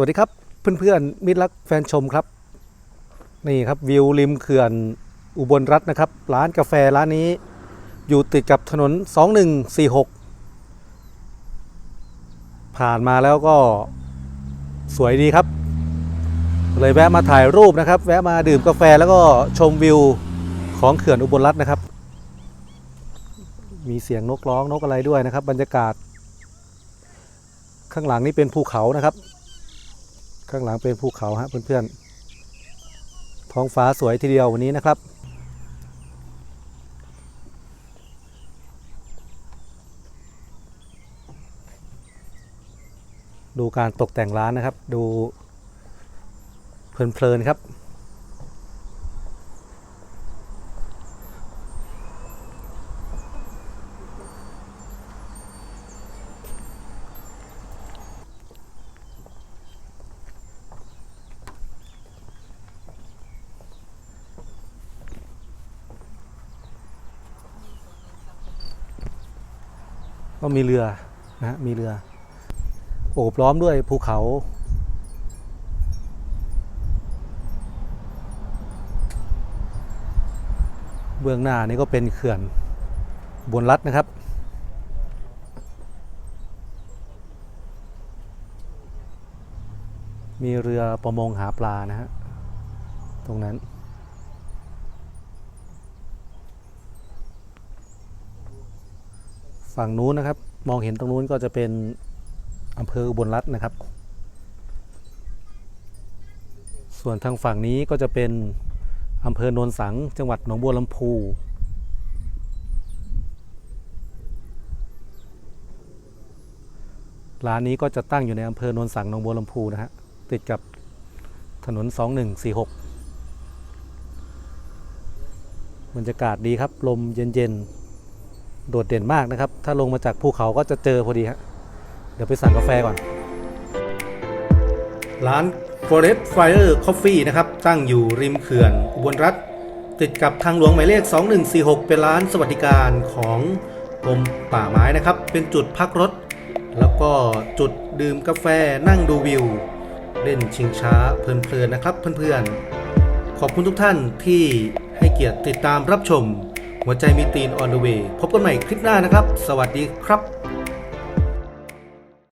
วัสดีครับเพื่อนๆมิตรรักแฟนชมครับ นี่ครับวิวริมเขื่อนอุบลรัฐนะครับร้านกาแฟร้านนี้ อยู่ติดกับถนน 2146 ผ่านมาแล้วก็สวยดีครับ เลยแวะมาถ่ายรูปนะครับ แวะมาดื่มกาแฟแล้วก็ชมวิวของเขื่อนอุบลรัฐนะครับ มีเสียงนกร้องนกอะไรด้วยนะครับ บรรยากาศ ข้างหลังนี่เป็นภูเขานะครับ ข้างหลังเป็นภูเขาฮะเพื่อนๆ ท้องฟ้าสวยทีเดียววันนี้นะครับ ดูการตกแต่งร้านนะครับ ดูเพลินๆครับ ก็มีเรือนะฮะมีเรือ โอบล้อมด้วยภูเขา เบื้องหน้านี่ก็เป็นเขื่อนอุบนรัฐนะครับมีเรือประมงหาปลานะฮะ ตรงนั้น ฝั่งนู้นนะครับ มองเห็นตรงนู้นก็จะเป็นอำเภออุบลรัฐนะครับ ส่วนทางฝั่งนี้ก็จะเป็นอำเภอโนนสัง จังหวัดหนองบัวลำพูร้านนี้ก็จะตั้งอยู่ในอำเภอโนนสังหนองบัวลำพูนะฮะติดกับถนน 2146บรรยากาศดีครับ ลมเย็น ๆ โดดเด่นมากนะครับ ถ้าลงมาจากภูเขาก็จะเจอพอดีฮะเดี๋ยวไปสั่งกาแฟก่อน ร้าน Forest Fire Coffee นะครับ ตั้งอยู่ริมเขื่อนอุบลรัฐ ติดกับทางหลวงหมายเลข 2146 เป็นร้านสวัสดิการของกรมป่าไม้นะครับ เป็นจุดพักรถ แล้วก็จุดดื่มกาแฟนั่งดูวิว เล่นชิงช้าเพลินๆนะครับเพื่อนๆ ขอบคุณทุกท่านที่ให้เกียรติติดตามรับชม หัวใจมีตีนออนเดอะเวย์พบกันใหม่คลิปหน้านะครับ สวัสดีครับ